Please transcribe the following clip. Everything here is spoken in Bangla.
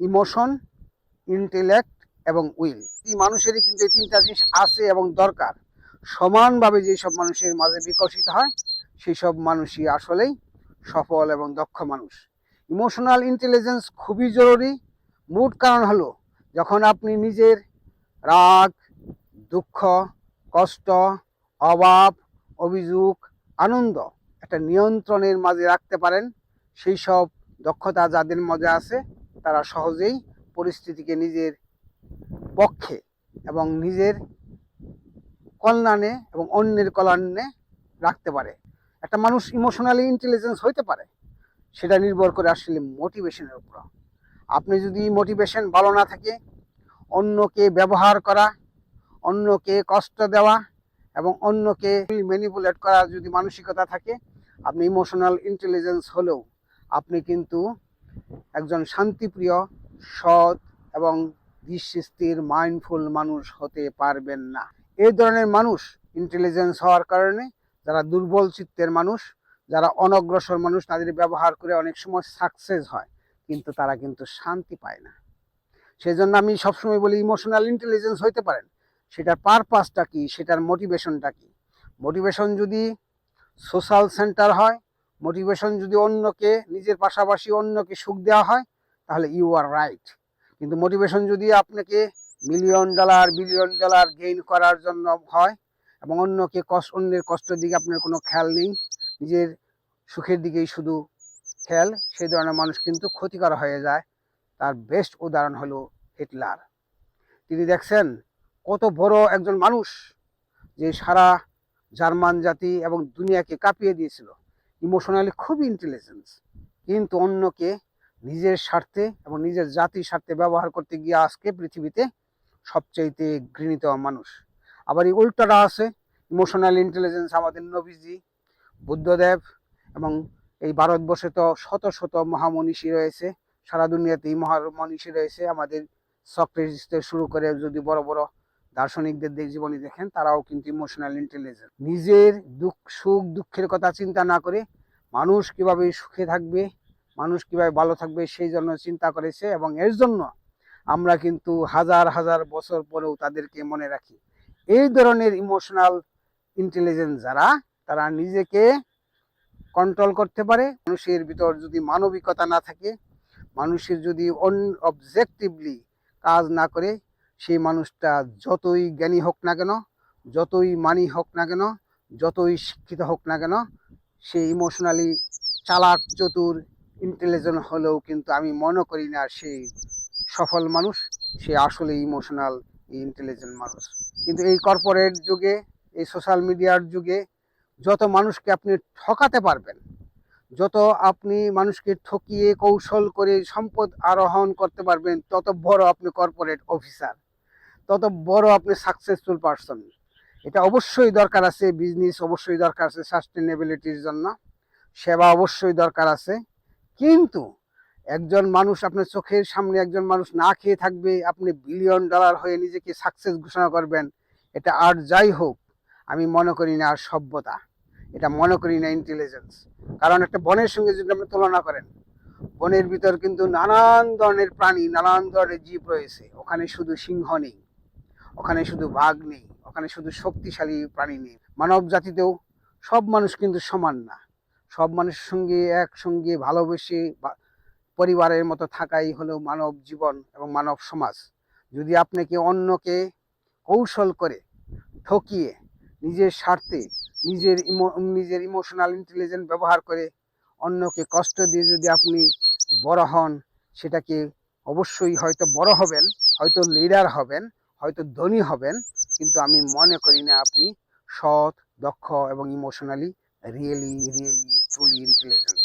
ইমোশন, ইন্টেলেক্ট এবং উইল। এই মানুষেরই কিন্তু এই তিনটা জিনিস আছে এবং দরকার। সমানভাবে যেসব মানুষের মাঝে বিকশিত হয় সেই সব মানুষই আসলেই সফল এবং দক্ষ মানুষ। ইমোশনাল ইন্টেলিজেন্স খুবই জরুরি। মূল কারণ হলো, যখন আপনি নিজের রাগ, দুঃখ, কষ্ট, অভাব, অভিযোগ, আনন্দ একটা নিয়ন্ত্রণের মাঝে রাখতে পারেন সেই সব দক্ষতা যাদের মধ্যে আছে তারা সহজেই পরিস্থিতিকে নিজের পক্ষে এবং নিজের কল্যাণে এবং অন্যের কল্যাণে রাখতে পারে। একটা মানুষ ইমোশনালি ইন্টেলিজেন্স হইতে পারে, সেটা নির্ভর করে আসলে মোটিভেশনের উপর। আপনি যদি মোটিভেশন ভালো না থাকে, অন্যকে ব্যবহার করা, অন্যকে কষ্ট দেওয়া এবং অন্যকে ম্যানিপুলেট করার যদি মানসিকতা থাকে, আপনি ইমোশনাল ইন্টেলিজেন্স হলেও আপনি কিন্তু একজন শান্তিপ্রিয়, সৎ এবং দৃষ্টিস্থির মাইন্ডফুল মানুষ হতে পারবেন না। এই ধরনের মানুষ ইন্টেলিজেন্স হওয়ার কারণে যারা দুর্বল চিত্তের মানুষ, যারা অনগ্রসর মানুষ, তাদের ব্যবহার করে অনেক সময় সাকসেস হয়, কিন্তু তারা কিন্তু শান্তি পায় না। সেই জন্য আমি সবসময় বলি ইমোশনাল ইন্টেলিজেন্স হইতে পারেন। সেটার পারপাসটা কি? সেটার মোটিভেশনটা কি? মোটিভেশন যদি সোশ্যাল সেন্টার হয় মোটিভেশন যদি অন্যকে, নিজের পাশাপাশি অন্যকে সুখ দেওয়া হয়, তাহলে ইউ আর রাইট কিন্তু মোটিভেশন যদি আপনাকে million dollar billion dollar gain করার জন্য হয়, এবং অন্যকে কষ্ট, অন্যের কষ্টের দিকে আপনার কোনো খেয়াল নেই, নিজের সুখের দিকেই শুধু খেয়াল সেই ধরনের মানুষ কিন্তু ক্ষতিকর হয়ে যায়। তার বেস্ট উদাহরণ হলো হিটলার। তিনি দেখছেন কত বড় একজন মানুষ, যে সারা জার্মান জাতি এবং দুনিয়াকে কাঁপিয়ে দিয়েছিল। ইমোশনালি খুবই ইন্টেলিজেন্স কিন্তু অন্যকে নিজের স্বার্থে এবং নিজের জাতির স্বার্থে ব্যবহার করতে গিয়ে আজকে পৃথিবীতে সবচাইতে ঘৃণিত মানুষ। আবার এই উল্টাটা আছে ইমোশনাল ইন্টেলিজেন্স আমাদের নবীজি, বুদ্ধদেব এবং এই ভারতবর্ষে তো শত শত মহামনীষী রয়েছে, সারা দুনিয়াতেই মহামনীষী রয়েছে। আমাদের সক্রেটিস থেকে শুরু করে যদি বড় বড় দার্শনিকদের জীবনী দেখেন, তারাও কিন্তু ইমোশনাল ইন্টেলিজেন্স নিজের দুঃখ, সুখ, দুঃখের কথা চিন্তা না করে মানুষ কীভাবে সুখে থাকবে, মানুষ কীভাবে ভালো থাকবে সেই জন্য চিন্তা করেছে এবং এর জন্য আমরা কিন্তু হাজার হাজার বছর পরেও তাদেরকে মনে রাখি। এই ধরনের ইমোশনাল ইন্টেলিজেন্স যারা, তারা নিজেকে কন্ট্রোল করতে পারে। মানুষের ভিতর যদি মানবিকতা না থাকে, মানুষের যদি অন অবজেক্টিভলি কাজ না করে সেই মানুষটা যতই জ্ঞানী হোক না কেন, যতই মানি হোক না কেন, যতই শিক্ষিত হোক না কেন, সে ইমোশনালি চালাক, চতুর ইন্টেলিজেন্ট হলেও কিন্তু আমি মনে করি না সেই সফল মানুষ, সে আসলে ইমোশনাল ইন্টেলিজেন্ট মানুষ। কিন্তু এই কর্পোরেট যুগে, এই সোশ্যাল মিডিয়ার যুগে যত মানুষকে আপনি ঠকাতে পারবেন, যত আপনি মানুষকে ঠকিয়ে কৌশল করে সম্পদ আরোহণ করতে পারবেন, তত বড় আপনি কর্পোরেট অফিসার তত বড় আপনি সাকসেসফুল পারসন এটা অবশ্যই দরকার আছে বিজনেস অবশ্যই দরকার আছে সাস্টেনেবিলিটির জন্য। সেবা অবশ্যই দরকার আছে। কিন্তু একজন মানুষ আপনার চোখের সামনে একজন মানুষ না খেয়ে থাকবে, আপনি বিলিয়ন ডলার হয়ে নিজেকে সাকসেস ঘোষণা করবেন, এটা আর যাই হোক, আমি মনে করি না আর সভ্যতা। এটা মনে করি না ইন্টেলিজেন্স কারণ একটা বনের সঙ্গে যদি আপনি তুলনা করেন, বনের ভিতর কিন্তু নানান ধরনের প্রাণী, নানান ধরনের জীব রয়েছে। ওখানে শুধু সিংহ নেই। ওখানে শুধু বাঘ নেই, ওখানে শুধু শক্তিশালী প্রাণী নেই। মানব জাতিতেও সব মানুষ কিন্তু সমান না। সব মানুষের সঙ্গে একসঙ্গে ভালোবেসে পরিবারের মতো থাকাই হলো মানব জীবন এবং মানব সমাজ। যদি আপনাকে অন্যকে কৌশল করে ঠকিয়ে নিজের স্বার্থে, নিজের ইমো, নিজের ইমোশনাল ইন্টেলিজেন্স ব্যবহার করে অন্যকে কষ্ট দিয়ে যদি আপনি বড় হন, সেটাকে অবশ্যই হয়তো বড় হবেন, হয়তো লিডার হবেন হয়তো ধনী হবেন, কিন্তু আমি মনে করি না আপনি সৎ, দক্ষ এবং emotionally really really truly intelligent